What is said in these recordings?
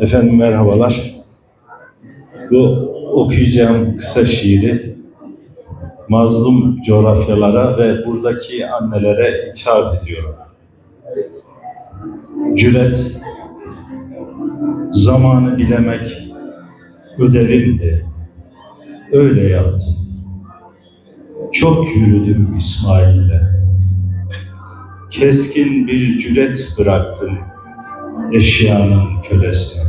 Efendim merhabalar. Bu okuyacağım kısa şiiri mazlum coğrafyalara ve buradaki annelere ithaf ediyorum. Cüret, zamanı bilemek ödevimdi. Öyle yaptım. Çok yürüdüm İsmail'le. Keskin bir cüret bıraktım eşyanın kölesine.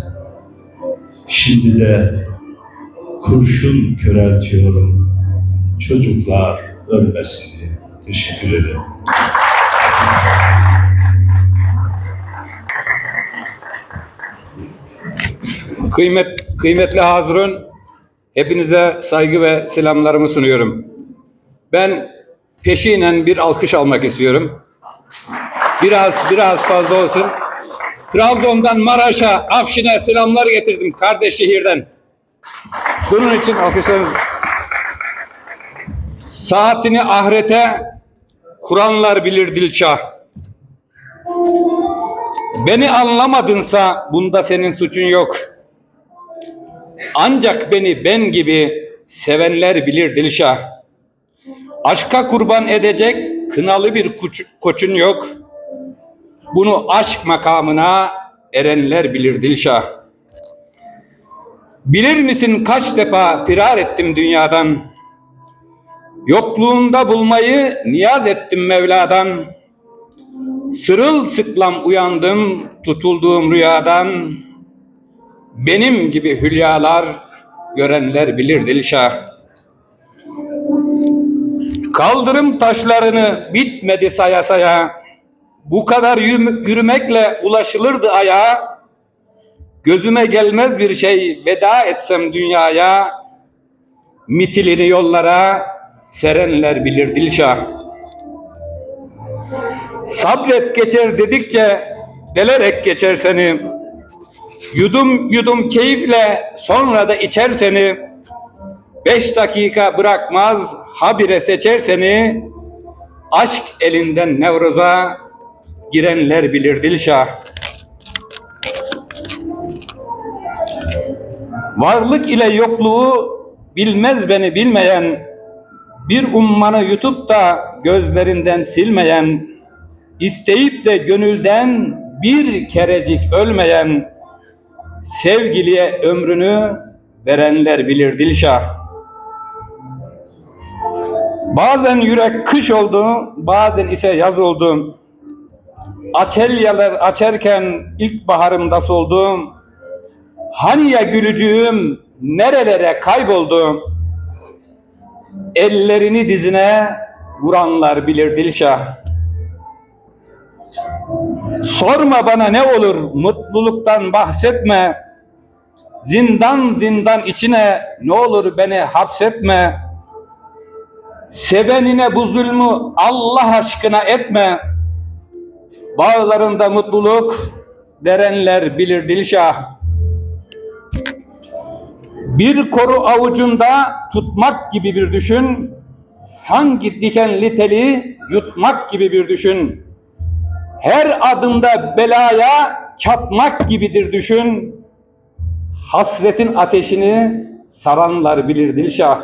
Şimdi de kurşun köreltiyorum çocuklar ölmesin diye. Teşekkür ederim. Kıymet, kıymetli hazırın, hepinize saygı ve selamlarımı sunuyorum. Ben peşinen bir alkış almak istiyorum. Biraz, biraz fazla olsun. Trabzon'dan Maraş'a, Afşin'e selamlar getirdim kardeş şehirden. Bunun için alkışlarınız. Saatini ahirete Kur'anlar bilir Dilşah. Beni anlamadınsa bunda senin suçun yok. Ancak beni ben gibi sevenler bilir Dilşah. Aşka kurban edecek kınalı bir koçun yok. Bunu aşk makamına erenler bilir Dilşah. Bilir misin kaç defa firar ettim dünyadan? Yokluğunda bulmayı niyaz ettim Mevla'dan. Sırılsıklam uyandım tutulduğum rüyadan. Benim gibi hülyalar görenler bilir Dilşah. Kaldırım taşlarını bitmedi saya saya. Bu kadar yürü- yürümekle ulaşılırdı ayağa. Gözüme gelmez bir şey veda etsem dünyaya. Mitilini yollara serenler bilir Dilşah. Sabret geçer dedikçe delerek geçer seni. Yudum yudum keyifle sonra da içer seni. Beş dakika bırakmaz habire seçer seni. Aşk elinden Nevruz'a girenler bilir Dilşah. Varlık ile yokluğu bilmez beni bilmeyen, bir ummanı yutup da gözlerinden silmeyen, isteyip de gönülden bir kerecik ölmeyen, sevgiliye ömrünü verenler bilir Dilşah. Bazen yürek kış oldu, bazen ise yaz oldu. Açelyalar açarken ilkbaharımda soldum. Hani ya gülücüğüm nerelere kayboldu? Ellerini dizine vuranlar bilir Dilşah. Sorma bana ne olur mutluluktan bahsetme. Zindan zindan içine ne olur beni hapsetme. Sevenine bu zulmü Allah aşkına etme. Bağlarında mutluluk derenler bilir Dilşah. Bir koru avucunda tutmak gibi bir düşün. Sanki dikenli teli yutmak gibi bir düşün. Her adımda belaya çatmak gibidir düşün. Hasretin ateşini saranlar bilir Dilşah.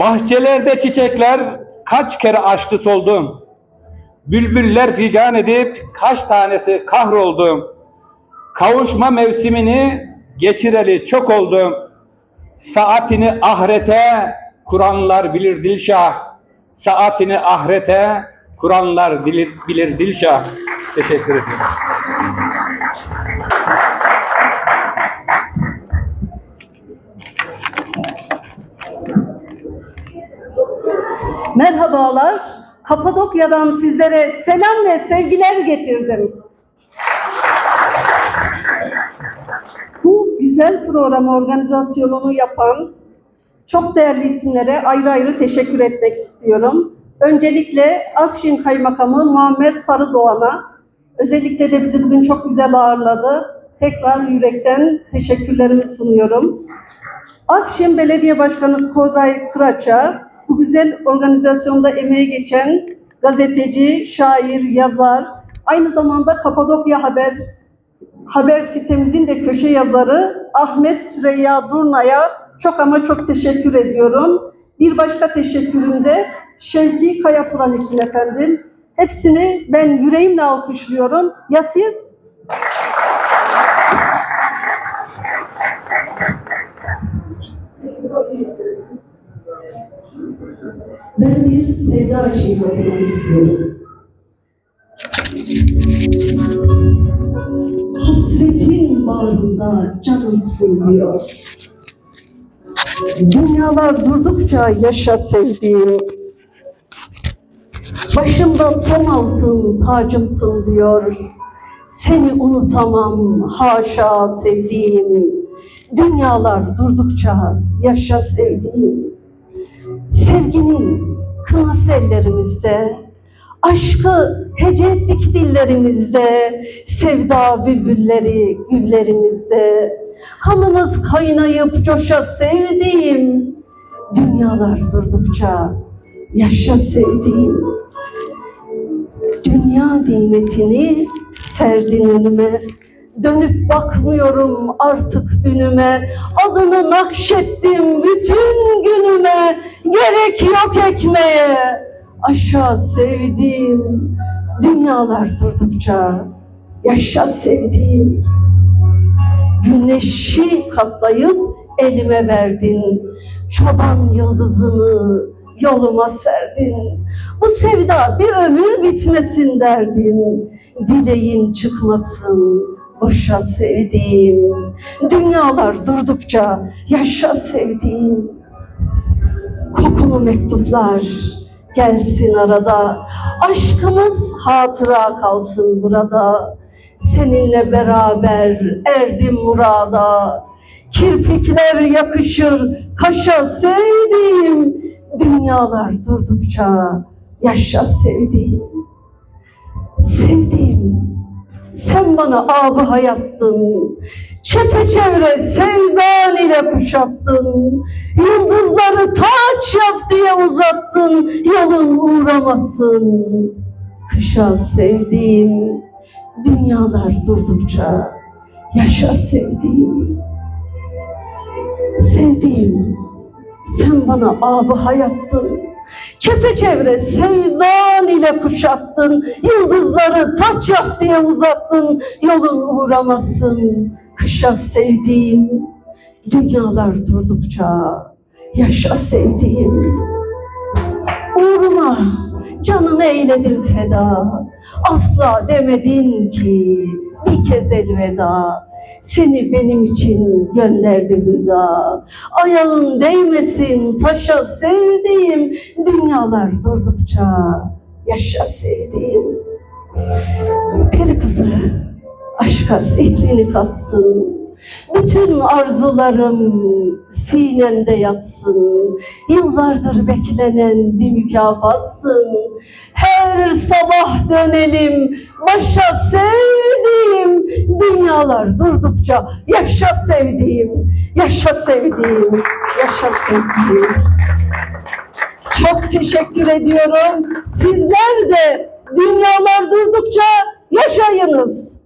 Bahçelerde çiçekler kaç kere açtı soldu. Bülbüller figan edip kaç tanesi kahroldu. Kavuşma mevsimini geçireli çok oldu. Saatini ahirete kuranlar bilir Dilşah. Saatini ahirete kuranlar bilir, bilir Dilşah. Teşekkür ederim. Merhabalar. Kapadokya'dan sizlere selam ve sevgiler getirdim. Bu güzel program organizasyonunu yapan çok değerli isimlere ayrı ayrı teşekkür etmek istiyorum. Öncelikle Afşin Kaymakamı Muammer Sarıdoğan'a, özellikle de bizi bugün çok güzel ağırladı. Tekrar yürekten teşekkürlerimi sunuyorum. Afşin Belediye Başkanı Koray Kıraç'a, bu güzel organizasyonda emeği geçen gazeteci, şair, yazar, aynı zamanda Kapadokya Haber haber sitemizin de köşe yazarı Ahmet Süreyya Durna'ya çok ama çok teşekkür ediyorum. Bir başka teşekkürüm de Şevki Kayaturan için efendim. Hepsini ben yüreğimle alkışlıyorum. Ya siz? Ben bir sevda aşığı okumak istiyorum. Hasretin bağrında canımsın diyor. Dünyalar durdukça yaşa sevdiğim. Başımda son altın tacımsın diyor. Seni unutamam haşa sevdiğim. Dünyalar durdukça yaşa sevdiğim. Sevginin kınası ellerimizde, aşkı hece ettik dillerimizde, sevda bülbülleri güllerimizde. Kanımız kaynayıp coşa sevdiğim, dünyalar durdukça yaşa sevdiğim. Dünya nimetini serdin önüme, Dönüp bakmıyorum artık dünüme, adını nakşettim bütün günüme, gerek yok ekmeğe. Aşağı sevdiğim, dünyalar durdukça, yaşa sevdiğim. Güneşi katlayıp elime verdin, çoban yıldızını yoluma serdin. Bu sevda bir ömür bitmesin derdin, dileğin çıkmasın boşa sevdiğim. Dünyalar durdukça yaşa sevdiğim. Kokulu mektuplar gelsin arada, aşkımız hatıra kalsın burada. Seninle beraber erdim murada, kirpikler yakışır kaşa sevdiğim. Dünyalar durdukça yaşa sevdiğim. Sevdiğim, sen bana abı hayattın. Çepeçevre sevdan ile kuşattın. Yıldızları taç yap diye uzattın. Yolun uğramasın. Kışa sevdiğim, dünyalar durdukça yaşa sevdiğim. Sevdiğim, sen bana abı hayattın. Çepeçevre sevdan ile kuşattın. Yıldızları taç yap diye uzattın. Yolun uğramasın. Kışa sevdiğim. Dünyalar durdukça yaşa sevdiğim. Uğruna canını eyledim feda. Asla demedin ki bir kez elveda. Seni benim için gönderdi hüda. Ayağın değmesin taşa sevdiğim. Dünyalar durdukça yaşa sevdiğim. Peri kızı aşka sihrini katsın. Bütün arzularım sinende yatsın. Yıllardır beklenen bir mükafatsın. Her sabah dönelim başa sevdiğim. Dünyalar durdukça yaşa sevdiğim. Yaşa sevdiğim. Yaşa sevdiğim. Çok teşekkür ediyorum. Sizler de dünyalar durdukça yaşayınız.